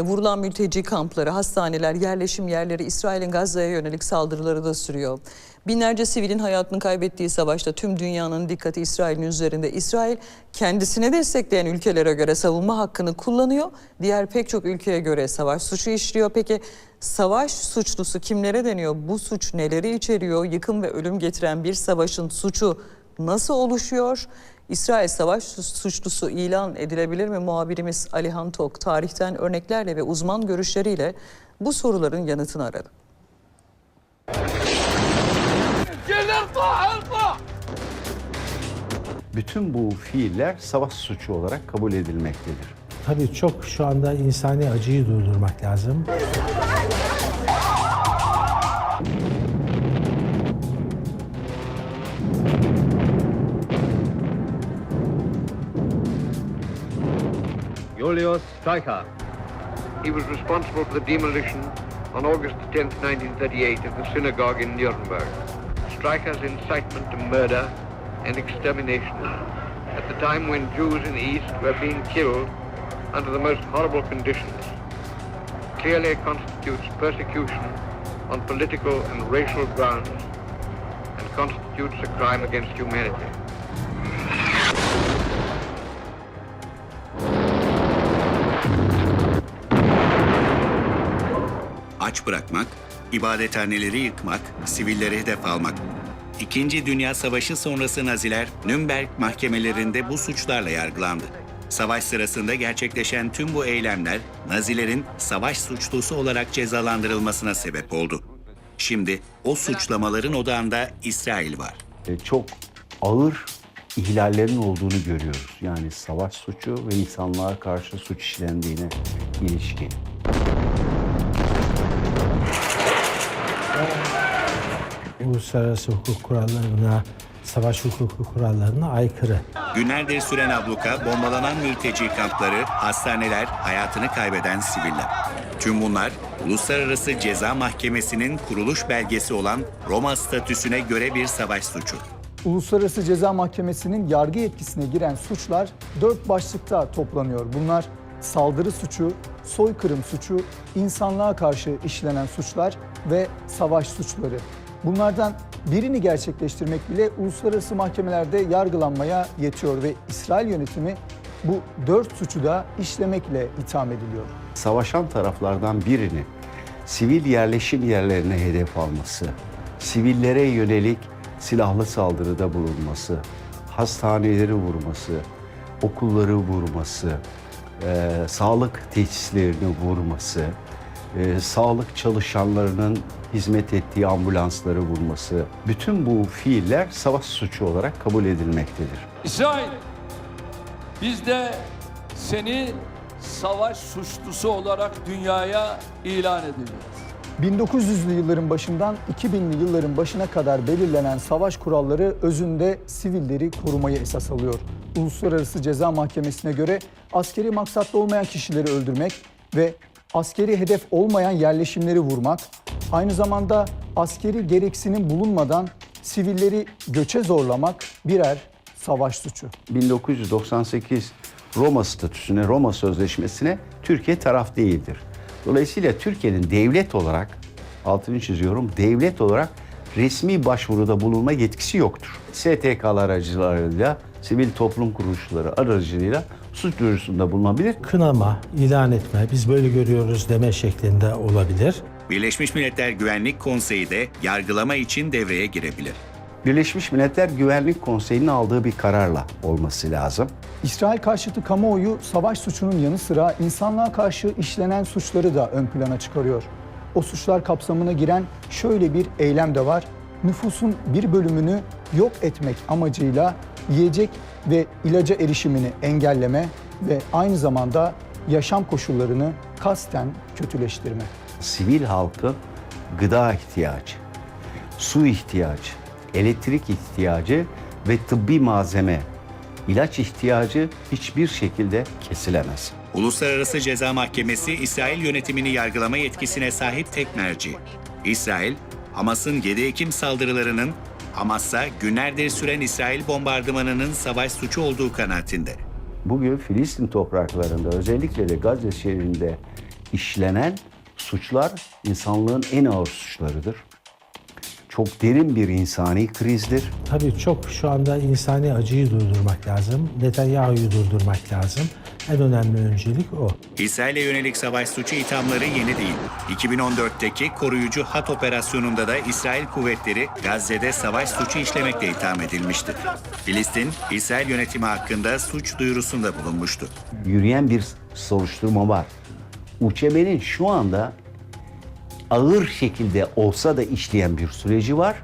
Vurulan mülteci kampları, hastaneler, yerleşim yerleri İsrail'in Gazze'ye yönelik saldırıları da sürüyor. Binlerce sivilin hayatını kaybettiği savaşta tüm dünyanın dikkati İsrail'in üzerinde. İsrail kendisine destekleyen ülkelere göre savunma hakkını kullanıyor. Diğer pek çok ülkeye göre savaş suçu işliyor. Peki savaş suçlusu kimlere deniyor? Bu suç neleri içeriyor? Yıkım ve ölüm getiren bir savaşın suçu nasıl oluşuyor? İsrail savaş suçlusu ilan edilebilir mi? Muhabirimiz Alihan Tok tarihten örneklerle ve uzman görüşleriyle bu soruların yanıtını aradı. Bütün bu fiiller savaş suçu olarak kabul edilmektedir. Tabii çok şu anda insani acıyı durdurmak lazım. Julius Streicher. He was responsible for the demolition on August 10, 1938, of the synagogue in Nuremberg. Streicher's incitement to murder and extermination at the time when Jews in the East were being killed under the most horrible conditions clearly constitutes persecution on political and racial grounds and constitutes a crime against humanity. Aç bırakmak, ibadethaneleri yıkmak, sivillere hedef almak. İkinci Dünya Savaşı sonrası Naziler Nürnberg mahkemelerinde bu suçlarla yargılandı. Savaş sırasında gerçekleşen tüm bu eylemler Nazilerin savaş suçlusu olarak cezalandırılmasına sebep oldu. Şimdi o suçlamaların odağında İsrail var. E, Çok ağır ihlallerin olduğunu görüyoruz. Yani savaş suçu ve insanlığa karşı suç işlendiğine ilişkin. Uluslararası hukuk kurallarına, savaş hukuku kurallarına aykırı. Günlerdir süren abluka, bombalanan mülteci kampları, hastaneler, hayatını kaybeden siviller. Tüm bunlar Uluslararası Ceza Mahkemesi'nin kuruluş belgesi olan Roma statüsüne göre bir savaş suçu. Uluslararası Ceza Mahkemesi'nin yargı yetkisine giren suçlar dört başlıkta toplanıyor. Bunlar saldırı suçu, soykırım suçu, insanlığa karşı işlenen suçlar ve savaş suçları. Bunlardan birini gerçekleştirmek bile uluslararası mahkemelerde yargılanmaya yetiyor ve İsrail yönetimi bu dört suçu da işlemekle itham ediliyor. Savaşan taraflardan birini sivil yerleşim yerlerine hedef alması, sivillere yönelik silahlı saldırıda bulunması, hastaneleri vurması, okulları vurması, e, sağlık tesislerini vurması, e, sağlık çalışanlarının hizmet ettiği ambulansları vurması, bütün bu fiiller savaş suçu olarak kabul edilmektedir. İsrail, biz de seni savaş suçlusu olarak dünyaya ilan edeceğiz. 1900'lü yılların başından 2000'li yılların başına kadar belirlenen savaş kuralları özünde sivilleri korumayı esas alıyor. Uluslararası Ceza Mahkemesi'ne göre askeri maksatlı olmayan kişileri öldürmek ve askeri hedef olmayan yerleşimleri vurmak, aynı zamanda askeri gereksinim bulunmadan sivilleri göçe zorlamak birer savaş suçu. 1998 Roma statüsüne, Roma Sözleşmesi'ne Türkiye taraf değildir. Dolayısıyla Türkiye'nin devlet olarak, altını çiziyorum, devlet olarak resmi başvuruda bulunma yetkisi yoktur. STK'lar aracılığıyla, sivil toplum kuruluşları aracılığıyla suç duyurusunda bulunabilir. Kınama, ilan etme, biz böyle görüyoruz deme şeklinde olabilir. Birleşmiş Milletler Güvenlik Konseyi de yargılama için devreye girebilir. Birleşmiş Milletler Güvenlik Konseyi'nin aldığı bir kararla olması lazım. İsrail karşıtı kamuoyu savaş suçunun yanı sıra insanlığa karşı işlenen suçları da ön plana çıkarıyor. O suçlar kapsamına giren şöyle bir eylem de var. Nüfusun bir bölümünü yok etmek amacıyla yiyecek ve ilaca erişimini engelleme ve aynı zamanda yaşam koşullarını kasten kötüleştirme. Sivil halkın gıda ihtiyacı, su ihtiyacı, elektrik ihtiyacı ve tıbbi malzeme, ilaç ihtiyacı hiçbir şekilde kesilemez. Uluslararası Ceza Mahkemesi İsrail yönetimini yargılama yetkisine sahip tek merci. İsrail, Hamas'ın 7 Ekim saldırılarının Hamas'a günlerdir süren İsrail bombardımanının savaş suçu olduğu kanaatinde. Bugün Filistin topraklarında özellikle de Gazze şehrinde işlenen suçlar insanlığın en ağır suçlarıdır. Çok derin bir insani krizdir. Tabii çok şu anda insani acıyı durdurmak lazım. Netanyahu'yu durdurmak lazım. En önemli öncelik o. İsrail'e yönelik savaş suçu ithamları yeni değil. 2014'teki koruyucu hat operasyonunda da İsrail kuvvetleri Gazze'de savaş suçu işlemekle itham edilmişti. Filistin, İsrail yönetimi hakkında suç duyurusunda bulunmuştu. Yürüyen bir soruşturma var. UÇM'nin şu anda ağır şekilde olsa da işleyen bir süreci var.